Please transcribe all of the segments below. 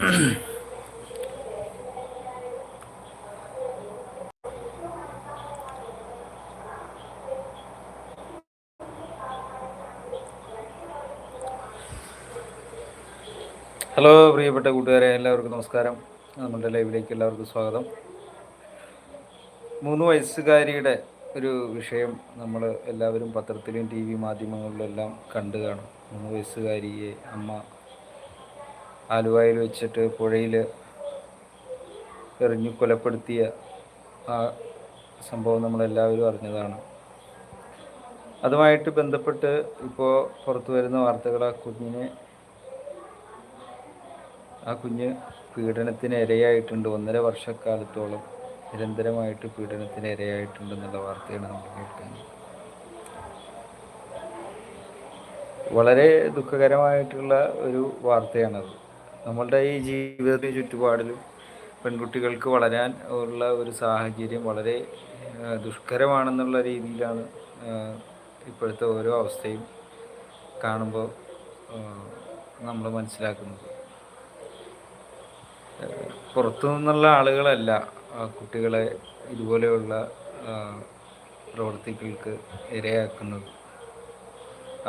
Hello പ്രിയപ്പെട്ട കൂട്ടുകാരെ എല്ലാവർക്കും നമസ്കാരം. നമ്മുടെ ലൈവിലേക്ക് എല്ലാവർക്കും സ്വാഗതം. മൂന്ന് വയസ്സുകാരിയുടെ ഒരു വിഷയം നമ്മൾ എല്ലാവരും പത്രത്തിലും ടി വി മാധ്യമങ്ങളിലും എല്ലാം കണ്ടു കാണും. മൂന്ന് വയസ്സുകാരിയെ അമ്മ ആലുവയിൽ വെച്ചിട്ട് പുഴയിൽ എറിഞ്ഞു കൊലപ്പെടുത്തിയ ആ സംഭവം നമ്മളെല്ലാവരും അറിഞ്ഞതാണ്. അതുമായിട്ട് ബന്ധപ്പെട്ട് ഇപ്പോൾ പുറത്തു വരുന്ന വാർത്തകൾ ആ കുഞ്ഞിനെ ആ കുഞ്ഞ് പീഡനത്തിന് ഇരയായിട്ടുണ്ട്. ഒന്നര വർഷക്കാലത്തോളം നിരന്തരമായിട്ട് പീഡനത്തിന് ഇരയായിട്ടുണ്ടെന്നുള്ള വാർത്തയാണ് നമ്മൾ കേൾക്കുന്നത്. വളരെ ദുഃഖകരമായിട്ടുള്ള ഒരു വാർത്തയാണത്. നമ്മളുടെ ഈ ജീവിതത്തിന് ചുറ്റുപാടിലും പെൺകുട്ടികൾക്ക് വളരാൻ ഉള്ള ഒരു സാഹചര്യം വളരെ ദുഷ്കരമാണെന്നുള്ള രീതിയിലാണ് ഇപ്പോഴത്തെ ഓരോ അവസ്ഥയും കാണുമ്പോൾ നമ്മൾ മനസ്സിലാക്കുന്നത്. പുറത്തു നിന്നുള്ള ആളുകളല്ല കുട്ടികളെ ഇതുപോലെയുള്ള പ്രവൃത്തികൾക്ക് ഇരയാക്കുന്നത്.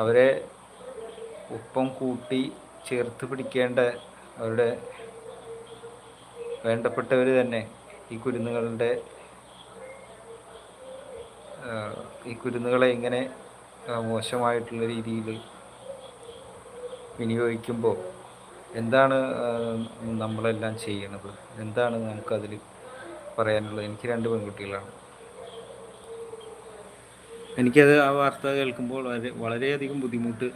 അവരെ ഒപ്പം കൂട്ടി ചേർത്ത് പിടിക്കേണ്ട അവരുടെ വേണ്ടപ്പെട്ടവർ തന്നെ ഈ കുരുന്നുകളുടെ ഈ കുരുന്നുകളെ ഇങ്ങനെ മോശമായിട്ടുള്ള രീതിയിൽ വിനിയോഗിക്കുമ്പോൾ എന്താണ് നമ്മളെല്ലാം ചെയ്യണത് എന്താണ് നമുക്കതിൽ പറയാനുള്ളത്? എനിക്ക് രണ്ട് പെൺകുട്ടികളാണ്. എനിക്കത് ആ വാർത്ത കേൾക്കുമ്പോൾ വളരെ വളരെയധികം ബുദ്ധിമുട്ട്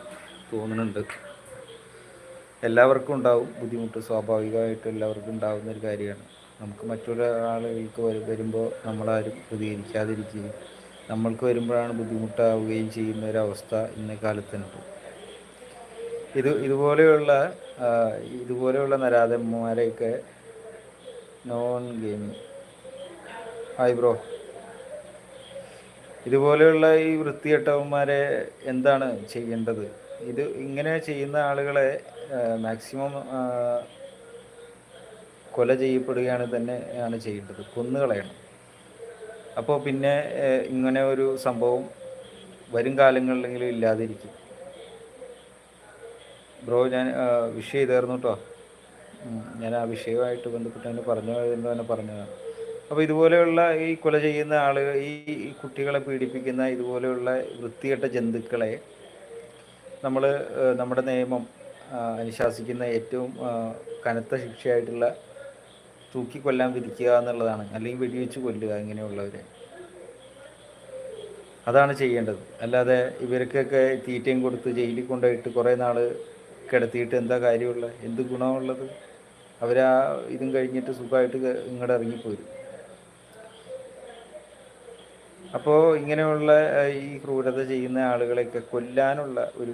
തോന്നുന്നുണ്ട്. എല്ലാവർക്കും ഉണ്ടാവും ബുദ്ധിമുട്ട്. സ്വാഭാവികമായിട്ടും എല്ലാവർക്കും ഉണ്ടാകുന്ന ഒരു കാര്യമാണ്. നമുക്ക് മറ്റൊരാളുകൾക്ക് വരുമ്പോൾ നമ്മളാരും പ്രതികരിക്കാതിരിക്കുകയും നമ്മൾക്ക് വരുമ്പോഴാണ് ബുദ്ധിമുട്ടാവുകയും ചെയ്യുന്ന ഒരവസ്ഥ ഇന്ന കാലത്തുണ്ട്. ഇത് ഇതുപോലെയുള്ള ഇതുപോലെയുള്ള നരാധന്മാരെയൊക്കെ നോൺ ഗെയിമിങ്. Hi bro. ഇതുപോലെയുള്ള ഈ വൃത്തികെട്ടവന്മാരെ എന്താണ് ചെയ്യേണ്ടത്? ഇത് ഇങ്ങനെ ചെയ്യുന്ന ആളുകളെ മാക്സിമം കൊല ചെയ്യപ്പെടുകയാണ് തന്നെ ആണ് ചെയ്യേണ്ടത്. കൊന്നുകളയണം. അപ്പോൾ പിന്നെ ഇങ്ങനെ ഒരു സംഭവം വരും കാലങ്ങളിലെങ്കിലും ഇല്ലാതിരിക്കും. ബ്രോ ഞാൻ വിഷ് ചെയ്തായിരുന്നു കേട്ടോ ഞാൻ ആ വിഷയവുമായിട്ട് ബന്ധപ്പെട്ട് തന്നെ പറഞ്ഞു എന്ന് തന്നെ പറഞ്ഞതാണ് അപ്പോൾ ഇതുപോലെയുള്ള ഈ കൊല ചെയ്യുന്ന ആളുകൾ ഈ കുട്ടികളെ പീഡിപ്പിക്കുന്ന ഇതുപോലെയുള്ള വൃത്തികെട്ട ജന്തുക്കളെ നമ്മൾ നമ്മുടെ നിയമം അനുശാസിക്കുന്ന ഏറ്റവും കനത്ത ശിക്ഷയായിട്ടുള്ള തൂക്കിക്കൊല്ലാൻ വിധിക്കുക എന്നുള്ളതാണ്. അല്ലെങ്കിൽ വെടിവെച്ച് കൊല്ലുക ഇങ്ങനെയുള്ളവരെ. അതാണ് ചെയ്യേണ്ടത്. അല്ലാതെ ഇവർക്കൊക്കെ തീറ്റയും കൊടുത്ത് ജയിലിൽ കൊണ്ടുപോയിട്ട് കുറേ നാൾ കിടത്തിയിട്ട് എന്താ കാര്യമുള്ളത് എന്ത് ഗുണമുള്ളത്? അവരാ ഇതും കഴിഞ്ഞിട്ട് സുഖമായിട്ട് ഇങ്ങോട്ട് ഇറങ്ങിപ്പോരും. അപ്പോൾ ഇങ്ങനെയുള്ള ഈ ക്രൂരത ചെയ്യുന്ന ആളുകളെയൊക്കെ കൊല്ലാനുള്ള ഒരു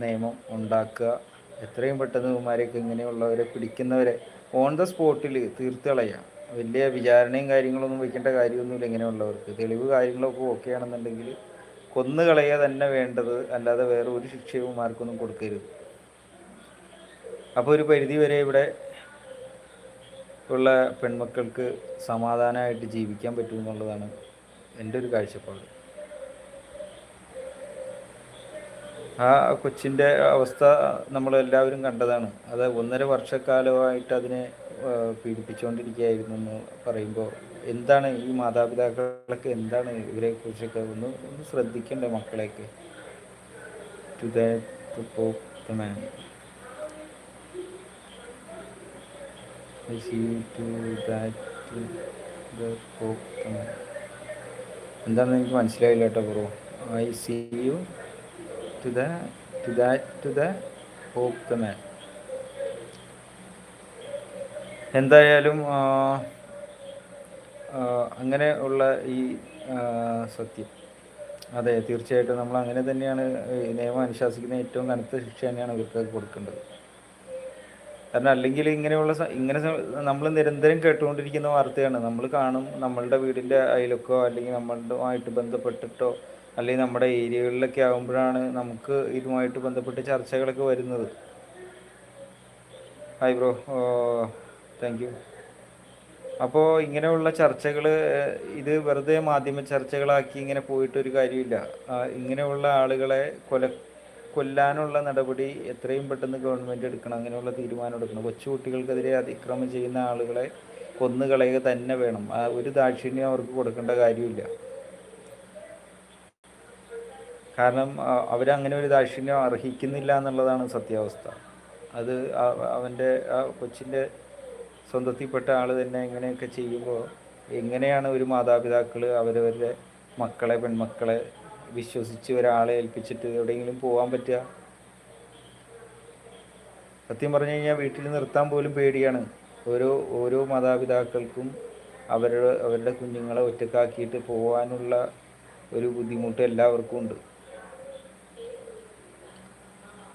നിയമം ഉണ്ടാക്കുക. എത്രയും പെട്ടെന്ന് ഇവന്മാരെയൊക്കെ ഇങ്ങനെയുള്ളവരെ പിടിക്കുന്നവരെ ഓൺ ദ സ്പോട്ടിൽ തീർത്ത് കളയാം. വലിയ വിചാരണയും കാര്യങ്ങളൊന്നും വയ്ക്കേണ്ട കാര്യമൊന്നുമില്ല ഇങ്ങനെയുള്ളവർക്ക്. തെളിവ് കാര്യങ്ങളൊക്കെ ഓക്കെ ആണെന്നുണ്ടെങ്കിൽ കൊന്നു കളയുക തന്നെ വേണ്ടത്. അല്ലാതെ വേറെ ഒരു ശിക്ഷയും ആർക്കൊന്നും കൊടുക്കരുത്. അപ്പോൾ ഒരു പരിധി വരെ ഇവിടെ ഉള്ള പെൺമക്കൾക്ക് സമാധാനമായിട്ട് ജീവിക്കാൻ പറ്റുമെന്നുള്ളതാണ് എന്റെ ഒരു കാഴ്ചപ്പാട്. ആ കൊച്ചിന്റെ അവസ്ഥ നമ്മളെല്ലാവരും കണ്ടതാണ്. അത് ഒന്നര വർഷക്കാലമായിട്ട് അതിനെ പീഡിപ്പിച്ചുകൊണ്ടിരിക്കുകയായിരുന്നു എന്ന് പറയുമ്പോൾ എന്താണ് ഈ മാതാപിതാക്കളൊക്കെ എന്താണ് ഇവരെ കുറിച്ചൊക്കെ ഒന്ന് ഒന്ന് ശ്രദ്ധിക്കേണ്ട മക്കളെയൊക്കെ? ടു ദ മാൻ എന്താണെന്ന് എനിക്ക് മനസ്സിലായില്ല കേട്ടോ bro. I see you too the to that to the the man എന്തായാലും അങ്ങനെ ഉള്ള ഈ സത്യം. അതെ തീർച്ചയായിട്ടും നമ്മൾ അങ്ങനെ തന്നെയാണ് നിയമം അനുശാസിക്കുന്ന ഏറ്റവും കനത്ത ശിക്ഷ തന്നെയാണ് ഇവർക്ക് കൊടുക്കേണ്ടത്. കാരണം അല്ലെങ്കിൽ ഇങ്ങനെയുള്ള ഇങ്ങനെ നമ്മൾ നിരന്തരം കേട്ടുകൊണ്ടിരിക്കുന്ന വാർത്തയാണ്. നമ്മൾ കാണും നമ്മളുടെ വീടിന്റെ അയലൊക്കെ അല്ലെങ്കിൽ നമ്മളുമായിട്ട് ബന്ധപ്പെട്ടിട്ടോ അല്ലെങ്കിൽ നമ്മുടെ ഏരിയകളിലൊക്കെ ആകുമ്പോഴാണ് നമുക്ക് ഇതുമായിട്ട് ബന്ധപ്പെട്ട് ചർച്ചകളൊക്കെ വരുന്നത്. ഹായ് ബ്രോ താങ്ക് യു അപ്പോൾ ഇങ്ങനെയുള്ള ചർച്ചകൾ ഇത് വെറുതെ മാധ്യമ ചർച്ചകളാക്കി ഇങ്ങനെ പോയിട്ടൊരു കാര്യമില്ല. ഇങ്ങനെയുള്ള ആളുകളെ കൊല കൊല്ലാനുള്ള നടപടി എത്രയും പെട്ടെന്ന് ഗവൺമെന്റ് എടുക്കണം അങ്ങനെയുള്ള തീരുമാനം എടുക്കണം. കൊച്ചുകുട്ടികൾക്കെതിരെ അതിക്രമം ചെയ്യുന്ന ആളുകളെ കൊന്നു കളയുക തന്നെ വേണം. ഒരു ദാക്ഷിണ്യം അവർക്ക് കൊടുക്കേണ്ട കാര്യമില്ല. കാരണം അവരങ്ങനെ ഒരു ദാക്ഷിണ്യം അർഹിക്കുന്നില്ല എന്നുള്ളതാണ് സത്യാവസ്ഥ. അത് അവന്റെ ആ കൊച്ചിന്റെ സ്വന്തത്തിൽപ്പെട്ട ആൾ തന്നെ ഇങ്ങനെയൊക്കെ ചെയ്യുമ്പോൾ എങ്ങനെയാണ് ഒരു മാതാപിതാക്കൾ അവരവരുടെ മക്കളെ പെൺമക്കളെ വിശ്വസിച്ച് ഒരാളെ ഏൽപ്പിച്ചിട്ട് എവിടെയെങ്കിലും പോകാൻ പറ്റുക? സത്യം പറഞ്ഞു കഴിഞ്ഞാൽ വീട്ടിൽ നിർത്താൻ പോലും പേടിയാണ്. ഓരോ ഓരോ മാതാപിതാക്കൾക്കും അവരുടെ അവരുടെ കുഞ്ഞുങ്ങളെ ഒറ്റക്കാക്കിയിട്ട് പോകാനുള്ള ഒരു ബുദ്ധിമുട്ട് എല്ലാവർക്കും ഉണ്ട്.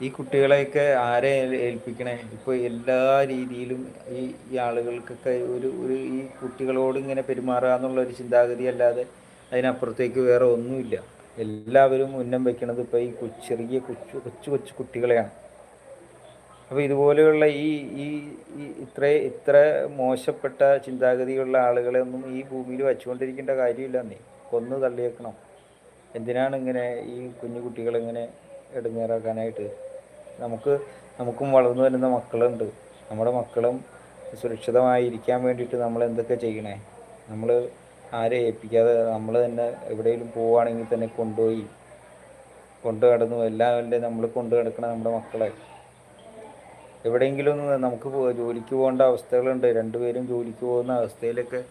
ഈ കുട്ടികളെയൊക്കെ ആരെ ഏൽപ്പിക്കണേ? ഇപ്പോൾ എല്ലാ രീതിയിലും ഈ ഈ ആളുകൾക്കൊക്കെ ഒരു ഒരു ഈ കുട്ടികളോട് ഇങ്ങനെ പെരുമാറുക എന്നുള്ള ഒരു ചിന്താഗതി അല്ലാതെ അതിനപ്പുറത്തേക്ക് വേറെ ഒന്നുമില്ല. എല്ലാവരും ഉന്നം വെക്കണത് ഇപ്പോൾ ഈ ചെറിയ കൊച്ചു കൊച്ചു കൊച്ചു കുട്ടികളെയാണ്. അപ്പോൾ ഇതുപോലെയുള്ള ഈ ഈ ഇത്ര ഇത്ര മോശപ്പെട്ട ചിന്താഗതിയുള്ള ആളുകളെ ഒന്നും ഈ ഭൂമിയിൽ വച്ചുകൊണ്ടിരിക്കേണ്ട കാര്യമില്ല. നീ കൊന്നു തള്ളിയേക്കണം. എന്തിനാണ് ഇങ്ങനെ ഈ കുഞ്ഞു കുട്ടികളിങ്ങനെ എടുങ്ങേറാക്കാനായിട്ട്? നമുക്ക് നമുക്കും വളർന്നു വരുന്ന മക്കളുണ്ട്. നമ്മുടെ മക്കളും സുരക്ഷിതമായിരിക്കാൻ വേണ്ടിയിട്ട് നമ്മൾ എന്തൊക്കെ ചെയ്യണേ? നമ്മൾ ആരെ ഏൽപ്പിക്കാതെ നമ്മൾ തന്നെ എവിടെയെങ്കിലും പോവുകയാണെങ്കിൽ തന്നെ കൊണ്ടുപോയി കൊണ്ടു കടന്നു എല്ലാം നമ്മൾ കൊണ്ടു കിടക്കണം നമ്മുടെ മക്കളെ. എവിടെയെങ്കിലും നമുക്ക് ജോലിക്ക് പോകേണ്ട അവസ്ഥകളുണ്ട്. രണ്ടുപേരും ജോലിക്ക് പോകുന്ന അവസ്ഥയിലൊക്കെ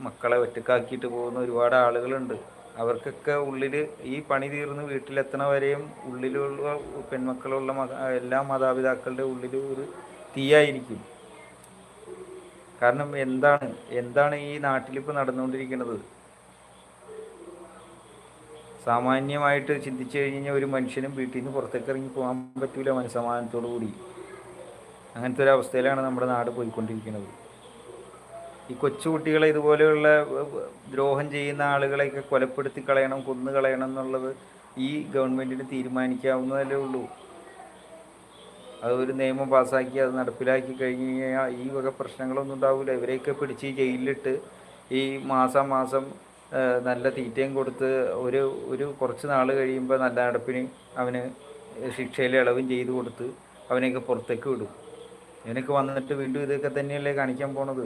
മക്കളെ ഒറ്റക്കാക്കിയിട്ട് പോകുന്ന ഒരുപാട് ആളുകളുണ്ട്. അവർക്കൊക്കെ ഉള്ളിൽ ഈ പണി തീർന്ന് വീട്ടിലെത്തണ വരെയും ഉള്ളിലുള്ള പെൺമക്കളുള്ള എല്ലാ മാതാപിതാക്കളുടെ ഉള്ളിൽ ഒരു തീയായിരിക്കും. കാരണം എന്താണ് എന്താണ് ഈ നാട്ടിലിപ്പോൾ നടന്നുകൊണ്ടിരിക്കുന്നത് സാമാന്യമായിട്ട് ചിന്തിച്ചു കഴിഞ്ഞാൽ ഒരു മനുഷ്യനും വീട്ടിൽ നിന്ന് പുറത്തേക്ക് ഇറങ്ങി പോകാൻ പറ്റൂല മനസ്സമാനത്തോടു കൂടി അങ്ങനത്തെ ഒരു അവസ്ഥയിലാണ് നമ്മുടെ നാട് പോയിക്കൊണ്ടിരിക്കുന്നത് ഈ കൊച്ചുകുട്ടികളെ ഇതുപോലെയുള്ള ദ്രോഹം ചെയ്യുന്ന ആളുകളെയൊക്കെ കൊലപ്പെടുത്തി കളയണം കൊന്നു കളയണം എന്നുള്ളത് ഈ ഗവൺമെന്റിന് തീരുമാനിക്കാവുന്നതല്ലേ ഉള്ളൂ. അത് ഒരു നിയമം പാസ്സാക്കി അത് നടപ്പിലാക്കി കഴിഞ്ഞ് കഴിഞ്ഞാൽ ഈ വക പ്രശ്നങ്ങളൊന്നും ഉണ്ടാവില്ല ഇവരെയൊക്കെ പിടിച്ച് ജയിലിലിട്ട് ഈ മാസം മാസം നല്ല തീറ്റയും കൊടുത്ത് ഒരു ഒരു കുറച്ച് നാൾ കഴിയുമ്പോൾ നല്ല നടപ്പിന് അവന് ശിക്ഷയിൽ ഇളവും ചെയ്തു കൊടുത്ത് അവനെയൊക്കെ പുറത്തേക്ക് വിടും. ഇവനൊക്കെ വന്നിട്ട് വീണ്ടും ഇതൊക്കെ തന്നെയല്ലേ കാണിക്കാൻ പോണത്?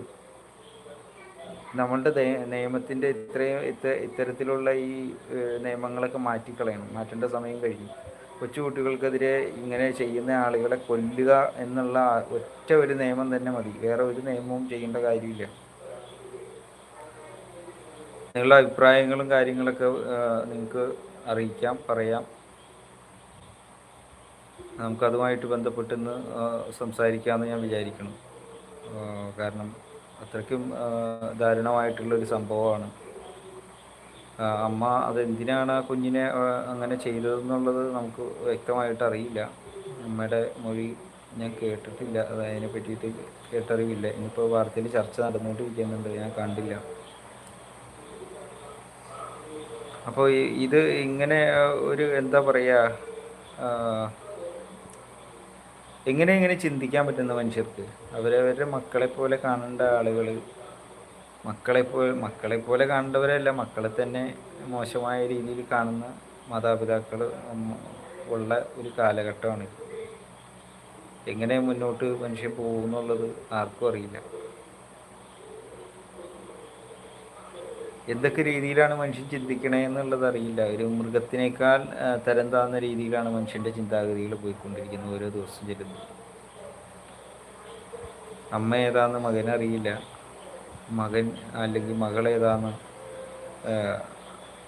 നമ്മളുടെ നിയമത്തിന്റെ ഇത്രയും ഇത്ത ഇത്തരത്തിലുള്ള ഈ നിയമങ്ങളൊക്കെ മാറ്റിക്കളയണം. മാറ്റേണ്ട സമയം കഴിഞ്ഞു. കൊച്ചുകുട്ടികൾക്കെതിരെ ഇങ്ങനെ ചെയ്യുന്ന ആളുകളെ കൊല്ലുക എന്നുള്ള ഒറ്റ ഒരു നിയമം തന്നെ മതി. വേറെ ഒരു നിയമവും ചെയ്യേണ്ട കാര്യമില്ല. നിങ്ങളുടെ അഭിപ്രായങ്ങളും കാര്യങ്ങളൊക്കെ നിങ്ങൾക്ക് അറിയിക്കാം പറയാം. നമുക്കതുമായിട്ട് ബന്ധപ്പെട്ടെന്ന് സംസാരിക്കാമെന്ന് ഞാൻ വിചാരിക്കണം കാരണം അത്രയ്ക്കും ദാരുണമായിട്ടുള്ളൊരു സംഭവമാണ്. അമ്മ അതെന്തിനാണ് ആ കുഞ്ഞിനെ അങ്ങനെ ചെയ്തതെന്നുള്ളത് നമുക്ക് വ്യക്തമായിട്ട് അറിയില്ല അമ്മയുടെ മൊഴി ഞാൻ കേട്ടിട്ടില്ല. അത് അതിനെ പറ്റിയിട്ട് കേട്ടറിവില്ല. ഇനിയിപ്പോൾ വാർത്തയിൽ ചർച്ച നടന്നുകൊണ്ടിരിക്കുന്നുണ്ട്. ഞാൻ കണ്ടില്ല. അപ്പോൾ ഇത് ഇങ്ങനെ ഒരു എന്താ പറയുക എങ്ങനെ എങ്ങനെ ചിന്തിക്കാൻ പറ്റുന്ന മനുഷ്യർക്ക്? അവരവരുടെ മക്കളെ പോലെ കാണേണ്ട ആളുകൾ മക്കളെ പോലെ മക്കളെ പോലെ കാണേണ്ടവരല്ല മക്കളെ തന്നെ മോശമായ രീതിയിൽ കാണുന്ന മാതാപിതാക്കൾ ഉള്ള ഒരു കാലഘട്ടമാണ്. എങ്ങനെ മുന്നോട്ട് മനുഷ്യൻ പോകുന്നുള്ളത് ആർക്കും അറിയില്ല. എന്തൊക്കെ രീതിയിലാണ് മനുഷ്യൻ ചിന്തിക്കണേ എന്നുള്ളത് അറിയില്ല. ഒരു മൃഗത്തിനേക്കാൾ തരം താന്ന രീതിയിലാണ് മനുഷ്യന്റെ ചിന്താഗതികൾ പോയിക്കൊണ്ടിരിക്കുന്നത് ഓരോ ദിവസം ചെല്ലുന്നത്. അമ്മ ഏതാന്ന് മകനറിയില്ല മകൻ അല്ലെങ്കിൽ മകൾ ഏതാന്ന്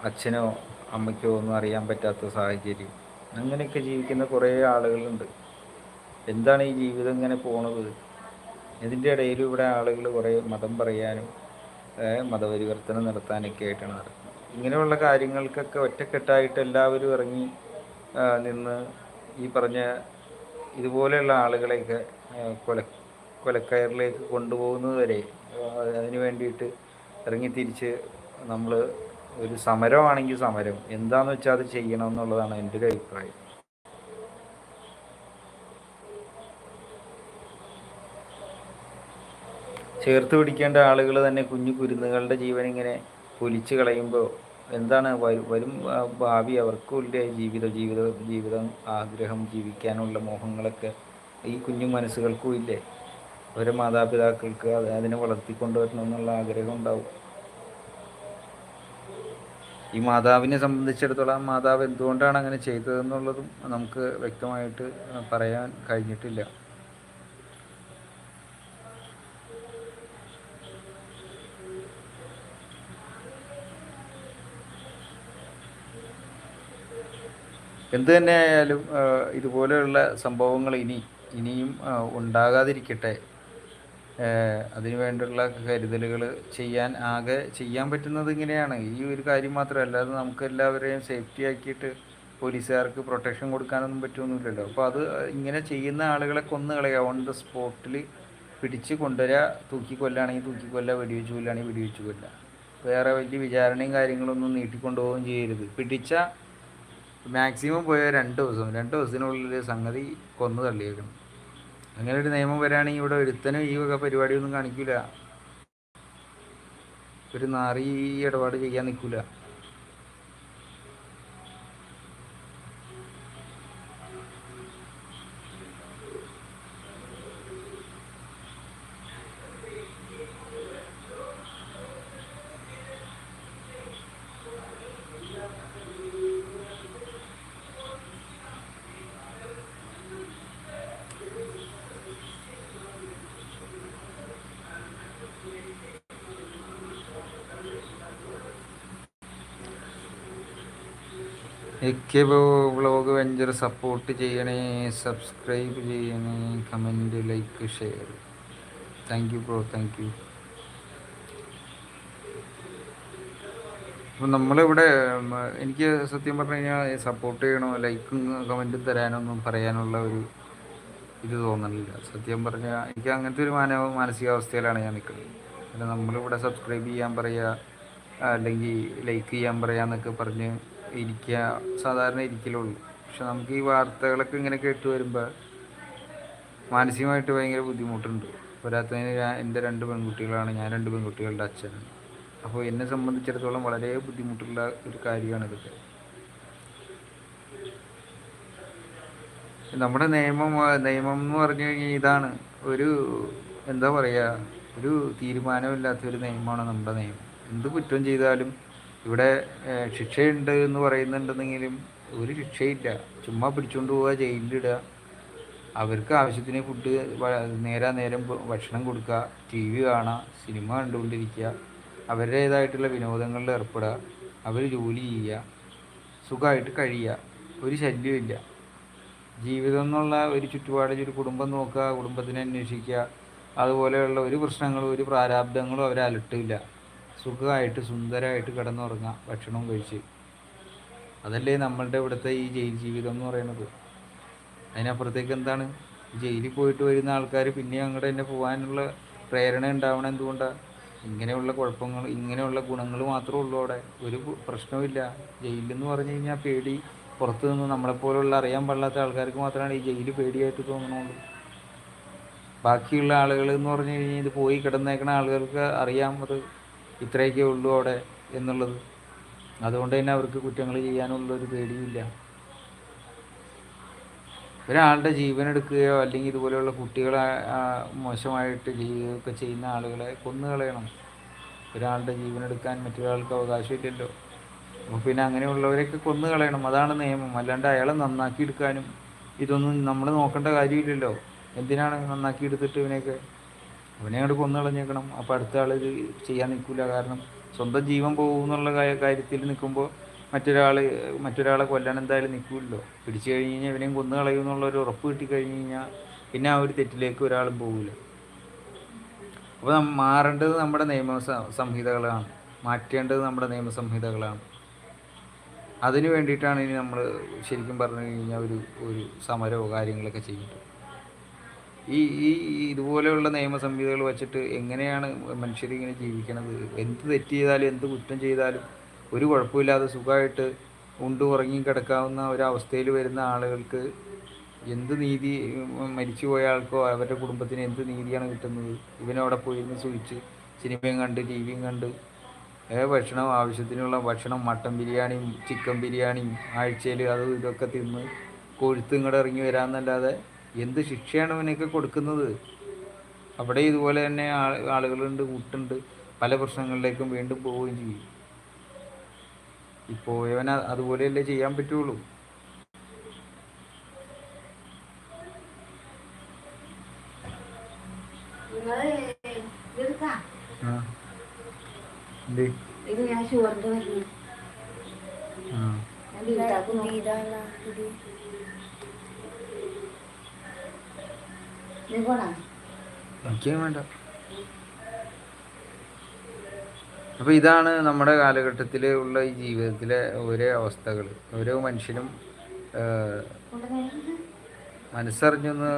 അച്ഛനോ അമ്മയ്ക്കോ ഒന്നും അറിയാൻ പറ്റാത്ത സാഹചര്യം. അങ്ങനെയൊക്കെ ജീവിക്കുന്ന കുറേ ആളുകളുണ്ട്. എന്താണ് ഈ ജീവിതം ഇങ്ങനെ പോണത്? ഇതിന്റെ ഇടയിൽ ഇവിടെ ആളുകൾ കുറേ മതം പറയാനും മതപരിവർത്തനം നടത്താനൊക്കെ ആയിട്ടാണ് നടക്കുന്നത്. ഇങ്ങനെയുള്ള കാര്യങ്ങൾക്കൊക്കെ ഒറ്റക്കെട്ടായിട്ട് എല്ലാവരും ഇറങ്ങി നിന്ന് ഈ പറഞ്ഞ ഇതുപോലെയുള്ള ആളുകളെയൊക്കെ കൊല കൊലക്കയറിലേക്ക് കൊണ്ടുപോകുന്നത് വരെ അതിന് വേണ്ടിയിട്ട് ഇറങ്ങി തിരിച്ച് നമ്മൾ ഒരു സമരമാണെങ്കിൽ സമരം. എന്താണെന്ന് വെച്ചാൽ അത് ചെയ്യണം എന്നുള്ളതാണ് എന്റെ ഒരു അഭിപ്രായം. ചേർത്ത് പിടിക്കേണ്ട ആളുകൾ തന്നെ കുഞ്ഞു കുരുന്നുകളുടെ ജീവൻ ഇങ്ങനെ പൊലിച്ചു കളയുമ്പോൾ എന്താണ് വരും ഭാവി അവർക്കും ഇല്ലേ ജീവിതം ജീവിത ജീവിതം ആഗ്രഹം ജീവിക്കാനുള്ള മോഹങ്ങളൊക്കെ ഈ കുഞ്ഞു മനസ്സുകൾക്കും ഇല്ലേ? അവരെ മാതാപിതാക്കൾക്ക് അതിനെ വളർത്തിക്കൊണ്ടുവരണം എന്നുള്ള ആഗ്രഹം ഉണ്ടാവും. ഈ മാതാവിനെ സംബന്ധിച്ചിടത്തോളം മാതാവ് എന്തുകൊണ്ടാണ് അങ്ങനെ ചെയ്തതെന്നുള്ളതും നമുക്ക് വ്യക്തമായിട്ട് പറയാൻ കഴിഞ്ഞിട്ടില്ല. എന്തു തന്നെയായാലും ഇതുപോലെയുള്ള സംഭവങ്ങൾ ഇനി ഇനിയും ഉണ്ടാകാതിരിക്കട്ടെ. അതിനു വേണ്ടിയുള്ള കരുതലുകൾ ചെയ്യാൻ ആകെ ചെയ്യാൻ പറ്റുന്നത് ഇങ്ങനെയാണ്. ഈ ഒരു കാര്യം മാത്രമല്ല അല്ലാതെ നമുക്ക് എല്ലാവരെയും സേഫ്റ്റി ആക്കിയിട്ട് പോലീസുകാർക്ക് പ്രൊട്ടക്ഷൻ കൊടുക്കാനൊന്നും പറ്റുമൊന്നുമില്ലല്ലോ അപ്പോൾ അത് ഇങ്ങനെ ചെയ്യുന്ന ആളുകളെ കൊന്നു കളയുക ഓൺ ദ സ്പോട്ടിൽ പിടിച്ച് കൊണ്ടുവരിക തൂക്കി കൊല്ലുകയാണെങ്കിൽ തൂക്കി കൊല്ലുക വെടിവെച്ച് കൊല്ലുകയാണെങ്കിൽ വെടിവെച്ച് കൊല്ലുക വേറെ വലിയ വിചാരണയും കാര്യങ്ങളൊന്നും നീട്ടിക്കൊണ്ടുപോവുകയും ചെയ്യരുത്. പിടിച്ച മാക്സിമം പോയ രണ്ട് ദിവസം. രണ്ട് ദിവസത്തിനുള്ളിൽ സംഗതി കൊന്നു തള്ളിയേക്കണം. അങ്ങനെ ഒരു നിയമം വരാണെങ്കിൽ ഇവിടെ ഒരുത്തനും ഈ വക പരിപാടിയൊന്നും കാണിക്കില്ല ഒരു നാറി ഇടപാട് ചെയ്യാൻ നിൽക്കില്ല എക്കെ വ്ളോഗ് വെഞ്ചർ സപ്പോർട്ട് ചെയ്യണേ സബ്സ്ക്രൈബ് ചെയ്യണേ comment like share thank you bro thank you അപ്പം നമ്മളിവിടെ എനിക്ക് സത്യം പറഞ്ഞു കഴിഞ്ഞാൽ സപ്പോർട്ട് ചെയ്യണോ ലൈക്കും കമന്റും തരാനൊന്നും പറയാനുള്ള ഒരു ഇത് തോന്നണില്ല. സത്യം പറഞ്ഞാൽ എനിക്ക് അങ്ങനത്തെ ഒരു മാനവ മാനസികാവസ്ഥയിലാണ് ഞാൻ നിൽക്കുന്നത് പിന്നെ നമ്മളിവിടെ സബ്സ്ക്രൈബ് ചെയ്യാൻ പറയുക അല്ലെങ്കിൽ ലൈക്ക് ചെയ്യാൻ പറയുക എന്നൊക്കെ പറഞ്ഞ് ഇരിക്കുക സാധാരണ ഇരിക്കലുള്ളൂ പക്ഷെ നമുക്ക് ഈ വാർത്തകളൊക്കെ ഇങ്ങനെ കേട്ട് വരുമ്പോൾ മാനസികമായിട്ട് ഭയങ്കര ബുദ്ധിമുട്ടുണ്ട്. പോരാത്തതിന് എന്റെ രണ്ട് പെൺകുട്ടികളാണ് ഞാൻ രണ്ട് പെൺകുട്ടികളുടെ അച്ഛനാണ്. അപ്പോൾ എന്നെ സംബന്ധിച്ചിടത്തോളം വളരെ ബുദ്ധിമുട്ടുള്ള ഒരു കാര്യമാണ് ഇതൊക്കെ നമ്മുടെ നിയമം നിയമം എന്ന് പറഞ്ഞു കഴിഞ്ഞാൽ ഇതാണ്. ഒരു എന്താ പറയുക ഒരു തീരുമാനമില്ലാത്തൊരു നിയമമാണ് നമ്മുടെ നിയമം. എന്ത് കുറ്റം ചെയ്താലും ഇവിടെ ശിക്ഷയുണ്ട് എന്ന് പറയുന്നുണ്ടെന്നെങ്കിലും ഒരു ശിക്ഷയില്ല. ചുമ്മാ പിടിച്ചുകൊണ്ട് പോവുക ജയിലിലിടുക അവർക്ക് ആവശ്യത്തിന് ഫുഡ് നേരാ നേരം ഭക്ഷണം കൊടുക്കുക ടി വി കാണുക സിനിമ കണ്ടുകൊണ്ടിരിക്കുക അവരുടേതായിട്ടുള്ള വിനോദങ്ങളിൽ ഏർപ്പെടുക അവർ ജോലി ചെയ്യുക സുഖമായിട്ട് കഴിയുക ഒരു ശല്യമില്ല ജീവിതം എന്നുള്ള ഒരു ചുറ്റുപാട് ഒരു കുടുംബം നോക്കുക കുടുംബത്തിനെ അന്വേഷിക്കുക അതുപോലെയുള്ള ഒരു പ്രശ്നങ്ങളും ഒരു പ്രാരാബ്ദങ്ങളും അവരെ അലട്ടില്ല സുഖമായിട്ട് സുന്ദരമായിട്ട് കിടന്നുറങ്ങുക ഭക്ഷണം കഴിച്ച്. അതല്ലേ നമ്മളുടെ ഇവിടുത്തെ ഈ ജയിൽ ജീവിതം എന്ന് പറയുന്നത്. അതിനപ്പുറത്തേക്ക് എന്താണ്? ജയിലിൽ പോയിട്ട് വരുന്ന ആൾക്കാർ പിന്നെ അങ്ങോട്ട് തന്നെ പോകാനുള്ള പ്രേരണ ഉണ്ടാവണം എന്തുകൊണ്ടാണ് ഇങ്ങനെയുള്ള കുഴപ്പങ്ങൾ ഇങ്ങനെയുള്ള ഗുണങ്ങൾ മാത്രമേ ഉള്ളൂ അവിടെ. ഒരു പ്രശ്നവുമില്ല. ജയിലെന്ന് പറഞ്ഞു കഴിഞ്ഞാൽ പേടി. പുറത്തു നിന്ന് നമ്മളെപ്പോലുള്ള അറിയാൻ പാടില്ലാത്ത ആൾക്കാർക്ക് മാത്രമാണ് ഈ ജയിൽ പേടിയായിട്ട് തോന്നുന്നത് ബാക്കിയുള്ള ആളുകൾ എന്ന് പറഞ്ഞു കഴിഞ്ഞാൽ ഇത് പോയി കിടന്നേക്കണ ആളുകൾക്ക് അറിയാം. അത് ഇത്രയൊക്കെ ഉള്ളൂ അവിടെ എന്നുള്ളത്. അതുകൊണ്ട് തന്നെ അവർക്ക് കുറ്റങ്ങൾ ചെയ്യാനുള്ളൊരു പേടിയില്ല ഒരാളുടെ ജീവൻ എടുക്കുകയോ അല്ലെങ്കിൽ ഇതുപോലെയുള്ള കുട്ടികളെ മോശമായിട്ട് ചെയ്യുകയൊക്കെ ചെയ്യുന്ന ആളുകളെ കൊന്നുകളയണം ഒരാളുടെ ജീവൻ എടുക്കാൻ മറ്റൊരാൾക്ക് അവകാശമില്ലല്ലോ. അപ്പോൾ പിന്നെ അങ്ങനെയുള്ളവരെയൊക്കെ കൊന്നുകളയണം അതാണ് നിയമം. അല്ലാണ്ട് അയാളെ നന്നാക്കി എടുക്കാനും ഇതൊന്നും നമ്മൾ നോക്കേണ്ട കാര്യമില്ലല്ലോ. എന്തിനാണ് നന്നാക്കി എടുത്തിട്ട് ഇവനെയൊക്കെ അവനെ അങ്ങോട്ട് കൊന്നു കളഞ്ഞേക്കണം അപ്പോൾ അടുത്ത ആൾ ഇത് ചെയ്യാൻ നിൽക്കില്ല കാരണം സ്വന്തം ജീവൻ പോകും എന്നുള്ള കാര്യത്തിൽ നിൽക്കുമ്പോൾ മറ്റൊരാൾ മറ്റൊരാളെ കൊല്ലാൻ എന്തായാലും നിൽക്കില്ലല്ലോ പിടിച്ചു കഴിഞ്ഞ് കഴിഞ്ഞാൽ ഇവനെയും കൊന്നു കളയും എന്നുള്ളൊരു ഉറപ്പ് കിട്ടിക്കഴിഞ്ഞ് കഴിഞ്ഞാൽ പിന്നെ ആ ഒരു തെറ്റിലേക്ക് ഒരാളും പോകില്ല അപ്പോൾ മാറേണ്ടത് നമ്മുടെ നിയമ സംഹിതകളാണ്. മാറ്റേണ്ടത് നമ്മുടെ നിയമസംഹിതകളാണ് അതിനു വേണ്ടിയിട്ടാണ് ഇനി നമ്മൾ ശരിക്കും പറഞ്ഞു കഴിഞ്ഞാൽ ഒരു ഒരു സമരമോ കാര്യങ്ങളൊക്കെ ചെയ്യുന്നത് ഈ ഈ ഇതുപോലെയുള്ള നിയമ സംഹിതകൾ വെച്ചിട്ട് എങ്ങനെയാണ് മനുഷ്യർ ഇങ്ങനെ ജീവിക്കണത്? എന്ത് തെറ്റ് ചെയ്താലും എന്ത് കുറ്റം ചെയ്താലും ഒരു കുഴപ്പമില്ലാതെ സുഖമായിട്ട് ഉണ്ട് ഉറങ്ങി കിടക്കാവുന്ന ഒരവസ്ഥയിൽ വരുന്ന ആളുകൾക്ക് എന്ത് നീതി മരിച്ചുപോയ ആൾക്കോ അവരുടെ കുടുംബത്തിന് എന്ത് നീതിയാണ് കിട്ടുന്നത്? ഇവനവിടെ പോയിരുന്ന് സൂചിച്ച് സിനിമയും കണ്ട് ടി വിയും കണ്ട് ഭക്ഷണം ആവശ്യത്തിനുള്ള ഭക്ഷണം മട്ടൻ ബിരിയാണിയും ചിക്കൻ ബിരിയാണിയും ആഴ്ചയിൽ അതും ഇതൊക്കെ തിന്ന് കൊഴുത്തും ഇങ്ങോട്ട് ഇറങ്ങി വരാമെന്നല്ലാതെ എന്ത് ശിക്ഷയാണ് ഇവനൊക്കെ കൊടുക്കുന്നത്? അവിടെ ഇതുപോലെ തന്നെ ആളുകളുണ്ട് കൂട്ടുണ്ട് പല പ്രശ്നങ്ങളിലേക്കും വീണ്ടും പോവുകയും ചെയ്യും. ഇപ്പോൾ ഇവൻ അതുപോലെയല്ലേ ചെയ്യാൻ പറ്റുള്ളൂ. ഇത് ഞാൻ ഷുഗറിന്റെ മരുന്ന് ഞാൻ വീട്ടാക്കും നീ പോണാ എനിക്കും വേണ്ട അപ്പോൾ ഇതാണ് നമ്മുടെ കാലഘട്ടത്തിൽ ഉള്ള ഈ ജീവിതത്തിലെ ഓരോ അവസ്ഥകൾ ഓരോ മനുഷ്യനും മനസ്സറിഞ്ഞൊന്ന്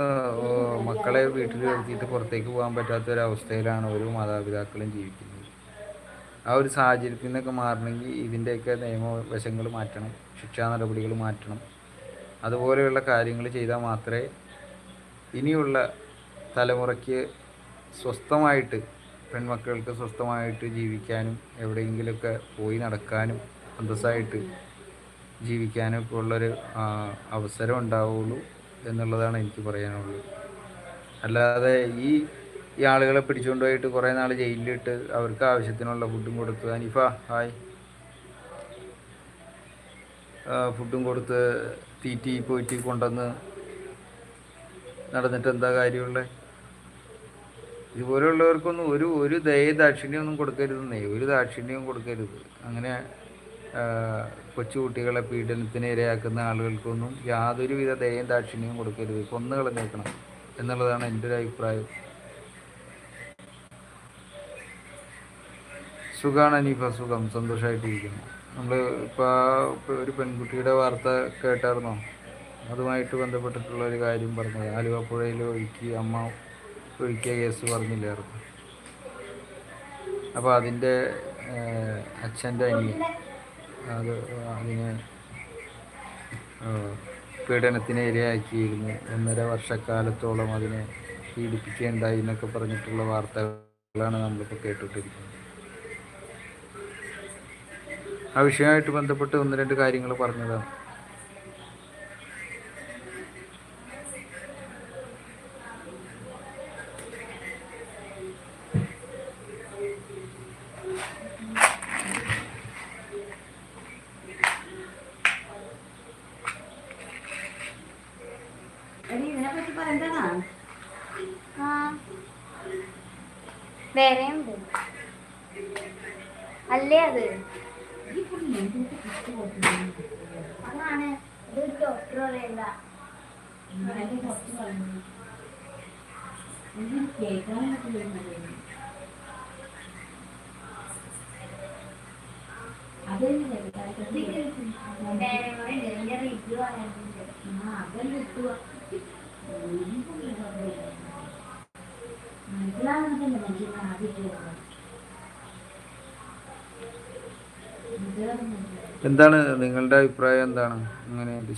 മക്കളെ വീട്ടിൽ നിർത്തിയിട്ട് പുറത്തേക്ക് പോകാൻ പറ്റാത്ത ഒരു അവസ്ഥയിലാണ് ഓരോ മാതാപിതാക്കളും ജീവിക്കുന്നത്. ആ ഒരു സാഹചര്യത്തിൽ നിന്നൊക്കെ മാറണമെങ്കിൽ ഇതിന്റെയൊക്കെ നിയമവശങ്ങൾ മാറ്റണം ശിക്ഷാ നടപടികൾ മാറ്റണം. അതുപോലെയുള്ള കാര്യങ്ങൾ ചെയ്താൽ മാത്രമേ ഇനിയുള്ള തലമുറയ്ക്ക് സ്വസ്ഥമായിട്ട് പെൺമക്കൾക്ക് സ്വസ്ഥമായിട്ട് ജീവിക്കാനും എവിടെയെങ്കിലുമൊക്കെ പോയി നടക്കാനും അന്തസ്സായിട്ട് ജീവിക്കാനും ഒക്കെ ഉള്ളൊരു അവസരം ഉണ്ടാവുള്ളൂ എന്നുള്ളതാണ് എനിക്ക് പറയാനുള്ളത്. അല്ലാതെ ഈ ഈ ആളുകളെ പിടിച്ചുകൊണ്ടുപോയിട്ട് കുറേ നാൾ ജയിലിലിട്ട് അവർക്ക് ആവശ്യത്തിനുള്ള ഫുഡും കൊടുത്ത് അനിഫ ഹായ്. ഫുഡും കൊടുത്ത് തീറ്റി പോയിട്ട് കൊണ്ടുവന്ന് നടന്നിട്ട് എന്താ കാര്യമുള്ളത് ഇതുപോലെയുള്ളവർക്കൊന്നും ഒരു ഒരു ദയ ദാക്ഷിണ്യമൊന്നും കൊടുക്കരുതെന്നേ ഒരു ദാക്ഷിണ്യവും കൊടുക്കരുത്. അങ്ങനെ കൊച്ചുകുട്ടികളെ പീഡനത്തിന് ഇരയാക്കുന്ന ആളുകൾക്കൊന്നും യാതൊരുവിധ ദയയും ദാക്ഷിണ്യവും കൊടുക്കരുത്. കൊന്നു കളഞ്ഞേക്കണം എന്നുള്ളതാണ് എന്റെ ഒരു അഭിപ്രായം. സുഖമാണ് അനീഫ സുഖം. സന്തോഷമായിട്ടിരിക്കുന്നു നമ്മൾ ഇപ്പോൾ ഒരു പെൺകുട്ടിയുടെ വാർത്ത കേട്ടായിരുന്നോ? അതുമായിട്ട് ബന്ധപ്പെട്ടിട്ടുള്ള ഒരു കാര്യം പറഞ്ഞത്. ആലുവ പുഴയിൽ ഒഴുക്കി അമ്മ ഒഴുക്കിയ കേസ് പറഞ്ഞില്ലായിരുന്നു. അപ്പോൾ അതിന്റെ അച്ഛന്റെ അനിയൻ അത് അതിനെ പീഡനത്തിന് ഇരയാക്കിയിരുന്നു. ഒന്നര വർഷക്കാലത്തോളം അതിനെ പീഡിപ്പിക്കുകയുണ്ടായി എന്നൊക്കെ പറഞ്ഞിട്ടുള്ള വാർത്തകളാണ് നമ്മളിപ്പോൾ കേട്ടിട്ടിരിക്കുന്നത് ആ വിഷയമായിട്ട് ബന്ധപ്പെട്ട് ഒന്ന് രണ്ട് കാര്യങ്ങൾ പറഞ്ഞതാണ് ഇതിനെ പറ്റി പറയണ്ടതാ ആ വേറെ ഉണ്ട് അല്ലേ അത് അതാണ് ഇത് ഡോക്ടർ പറയണ്ട എന്താണ് നിങ്ങളുടെ അഭിപ്രായം? എന്താണ് അങ്ങനെ അത്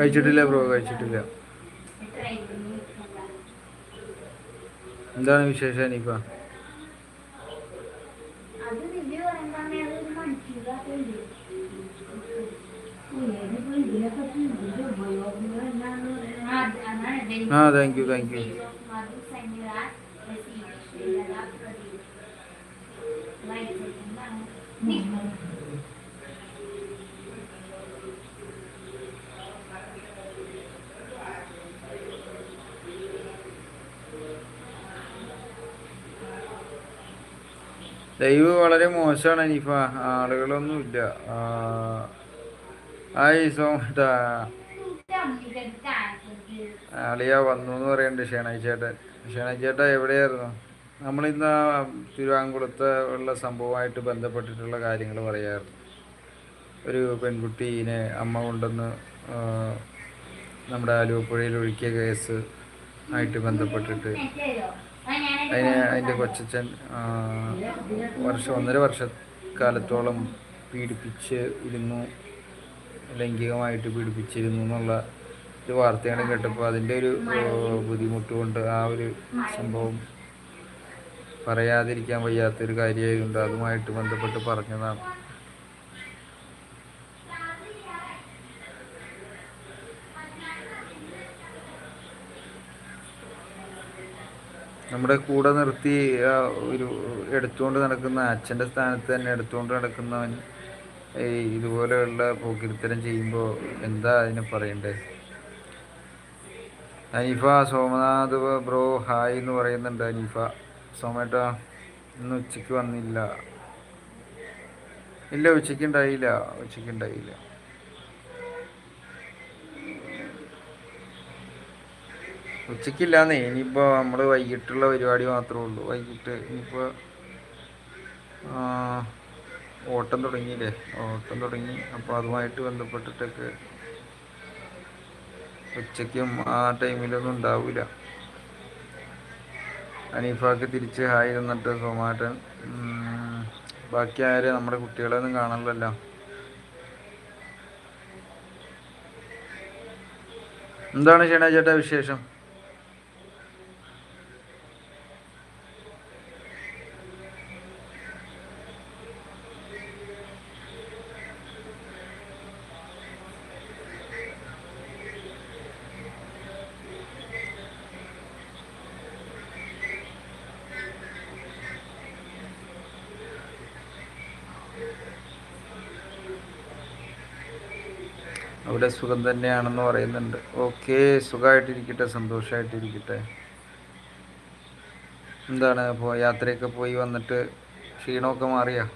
കഴിച്ചിട്ടില്ല ബ്രോ കഴിച്ചിട്ടില്ല എന്താണ് വിശേഷം ഇനിയിപ്പോ അത് റിവ്യൂ പറയുന്നതാണ് അതൊരു മനസ്സിലാക്കുന്നുണ്ട് ആ thank you thank you live വളരെ മോശമാണ് അനീഫ ആളുകളൊന്നുമില്ല ആ, ഹായ് സോമട്ടാ അളിയ വന്നു എന്ന് പറയണ്ട് ഷേണായി ചേട്ടൻ. ഷേണായി ചേട്ടൻ എവിടെയായിരുന്നു? നമ്മളിന്ന് തിരുവാങ്കുളത്ത് ഉള്ള സംഭവമായിട്ട് ബന്ധപ്പെട്ടിട്ടുള്ള കാര്യങ്ങൾ പറയാറുണ്ട്. ഒരു പെൺകുട്ടീനെ അമ്മ കൊണ്ടുവന്ന് നമ്മുടെ ആലുവപ്പുഴയിൽ ഒഴുക്കിയ കേസ് ആയിട്ട് ബന്ധപ്പെട്ടിട്ട്. അതിന് അതിന്റെ കൊച്ചച്ഛൻ വർഷം ഒന്നര വർഷക്കാലത്തോളം പീഡിപ്പിച്ച് ഇരുന്നു ലൈംഗികമായിട്ട് പീഡിപ്പിച്ചിരുന്നു എന്നുള്ള ഒരു വാർത്തയാണ് കേട്ടപ്പോൾ അതിന്റെ ഒരു ബുദ്ധിമുട്ട് കൊണ്ട് ആ ഒരു സംഭവം പറയാതിരിക്കാൻ വയ്യാത്തൊരു കാര്യമായതുകൊണ്ട് അതുമായിട്ട് ബന്ധപ്പെട്ട് പറഞ്ഞതാണ്. നമ്മുടെ കൂടെ നിർത്തി ഒരു എടുത്തുകൊണ്ട് നടക്കുന്ന അച്ഛന്റെ സ്ഥാനത്ത് തന്നെ എടുത്തുകൊണ്ട് നടക്കുന്നവൻ ഈ ഇതുപോലെയുള്ള പോക്കിരുത്തരം ചെയ്യുമ്പോൾ എന്താ അതിന് പറയണ്ടേ? അനീഫ സോമനാഥ് ബ്രോ ഹായ് എന്ന് പറയുന്നുണ്ട് അനീഫ. സോമേട്ട ഇന്ന് ഉച്ചയ്ക്ക് വന്നില്ല. ഇല്ല ഉച്ചയ്ക്ക് ഉണ്ടായില്ല ഉച്ചയ്ക്ക് ഉണ്ടായില്ല. ഉച്ചയ്ക്കില്ലാന്നേ ഇനിയിപ്പോൾ നമ്മൾ വൈകിട്ടുള്ള പരിപാടി മാത്രമേ ഉള്ളൂ. വൈകിട്ട് ഇനിയിപ്പോൾ ഓട്ടം തുടങ്ങിയില്ലേ? ഓട്ടം തുടങ്ങി. അപ്പോൾ അതുമായിട്ട് ബന്ധപ്പെട്ടിട്ടൊക്കെ ഉച്ചയ്ക്കും ആ ടൈമിലൊന്നും ഉണ്ടാവില്ല അനീഫാക്ക് തിരിച്ച് ഹായ് തന്നിട്ട് സോമാട്ടൻ. ഉം, ബാക്കി ആരെ നമ്മുടെ കുട്ടികളെ ഒന്നും കാണാനില്ലല്ലോ. എന്താണ് ചേട്ടാ വിശേഷം? അവിടെ സുഖം തന്നെയാണെന്ന് പറയുന്നുണ്ട്. ഓക്കെ സുഖമായിട്ടിരിക്കട്ടെ സന്തോഷമായിട്ടിരിക്കട്ടെ എന്താണ് അപ്പോൾ യാത്രയൊക്കെ പോയി വന്നിട്ട് ക്ഷീണമൊക്കെ മാറിയാ?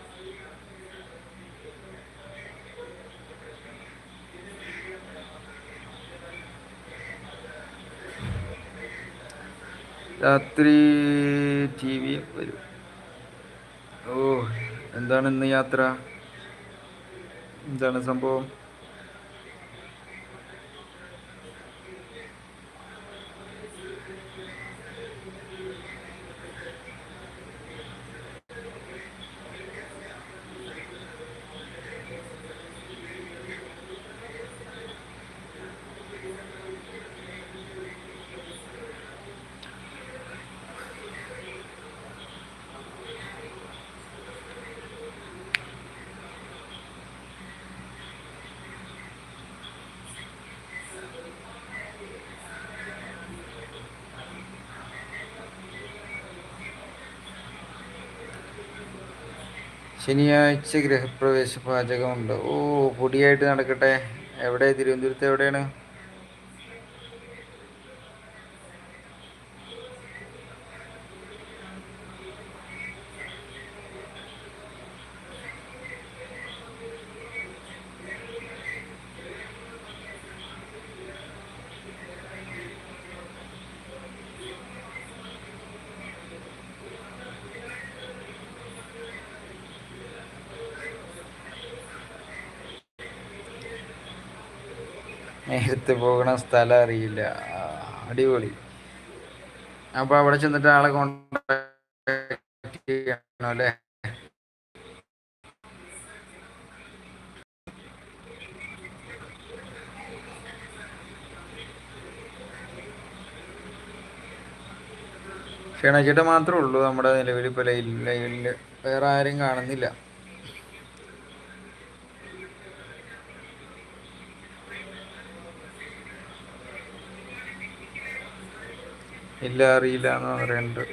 രാത്രി ടി വി വരും. ഓ എന്താണ് ഇന്ന് യാത്ര? എന്താണ് സംഭവം? ശനിയാഴ്ച ഗൃഹപ്രവേശ പാചകമുണ്ട്. ഓ പൊടിയായിട്ട് നടക്കട്ടെ. എവിടെ? തിരുവനന്തപുരത്ത് എവിടെയാണ്? നേരത്തെ പോകണ സ്ഥലം അറിയില്ല. അടിപൊളി. അപ്പോൾ അവിടെ ചെന്നിട്ട് ആളെ കോണ്ടാക്ട് ചെയ്യണം മാത്രമേ ഉള്ളൂ നമ്മുടെ നിലവിൽ ഇപ്പോൾ ലൈനിൽ വേറെ ആരും കാണുന്നില്ല. ഇല്ല അറിയില്ല എന്ന് പറയുന്നുണ്ട്.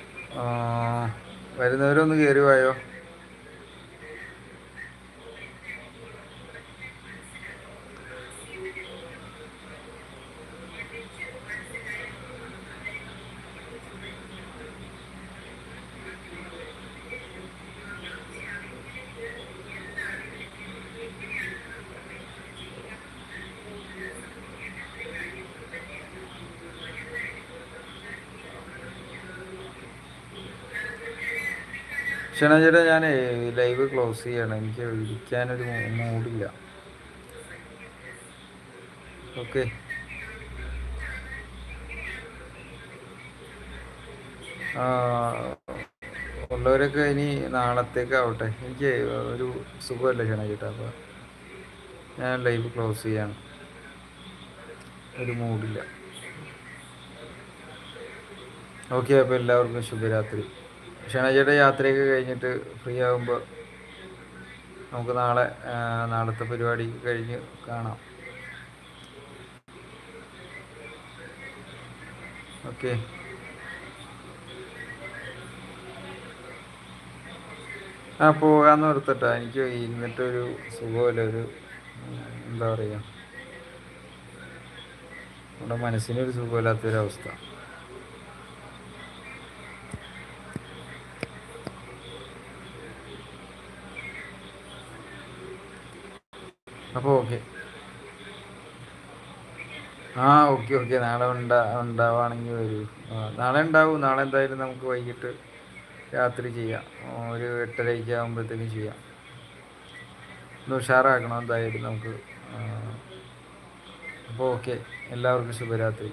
വരുന്നവരൊന്ന് കയറി വായോ? ക്ഷണ ചേട്ടാ ഞാൻ ലൈവ് ക്ലോസ് ചെയ്യണം. എനിക്ക് ഇരിക്കാനൊരു മൂടില്ല. ഓക്കെ ഉള്ളവരൊക്കെ ഇനി നാളത്തേക്ക് ആവട്ടെ. എനിക്ക് ഒരു സുഖമല്ല ക്ഷണ ചേട്ടാ അപ്പോൾ ഞാൻ ലൈവ് ക്ലോസ് ചെയ്യാണ്. ഒരു മൂടില്ല. ഓക്കെ അപ്പോൾ എല്ലാവർക്കും ശുഭരാത്രി. ക്ഷണചേട്ട യാത്രയൊക്കെ കഴിഞ്ഞിട്ട് ഫ്രീ ആകുമ്പോൾ നമുക്ക് നാളെ നാളത്തെ പരിപാടി കഴിഞ്ഞ് കാണാം. ഓക്കെ ആ പോകാന്ന് ഓർത്തിട്ടാ. എനിക്ക് ഇന്നിട്ടൊരു സുഖമല്ല ഒരു എന്താ പറയുക നമ്മുടെ മനസ്സിനൊരു സുഖമില്ലാത്തൊരവസ്ഥ. അപ്പോൾ ഓക്കെ. ആ ഓക്കെ ഓക്കെ. നാളെ ഉണ്ടാ ഉണ്ടാവുകയാണെങ്കിൽ വരൂ. നാളെ ഉണ്ടാവും. നാളെ എന്തായാലും നമുക്ക് വൈകിട്ട് രാത്രി ചെയ്യാം. ഒരു എട്ടരയ്ക്ക് ആകുമ്പോഴത്തേക്കും ചെയ്യാം. ഒന്ന് ഉഷാറാക്കണം എന്തായാലും നമുക്ക്. അപ്പോൾ ഓക്കെ. എല്ലാവർക്കും ശുഭരാത്രി.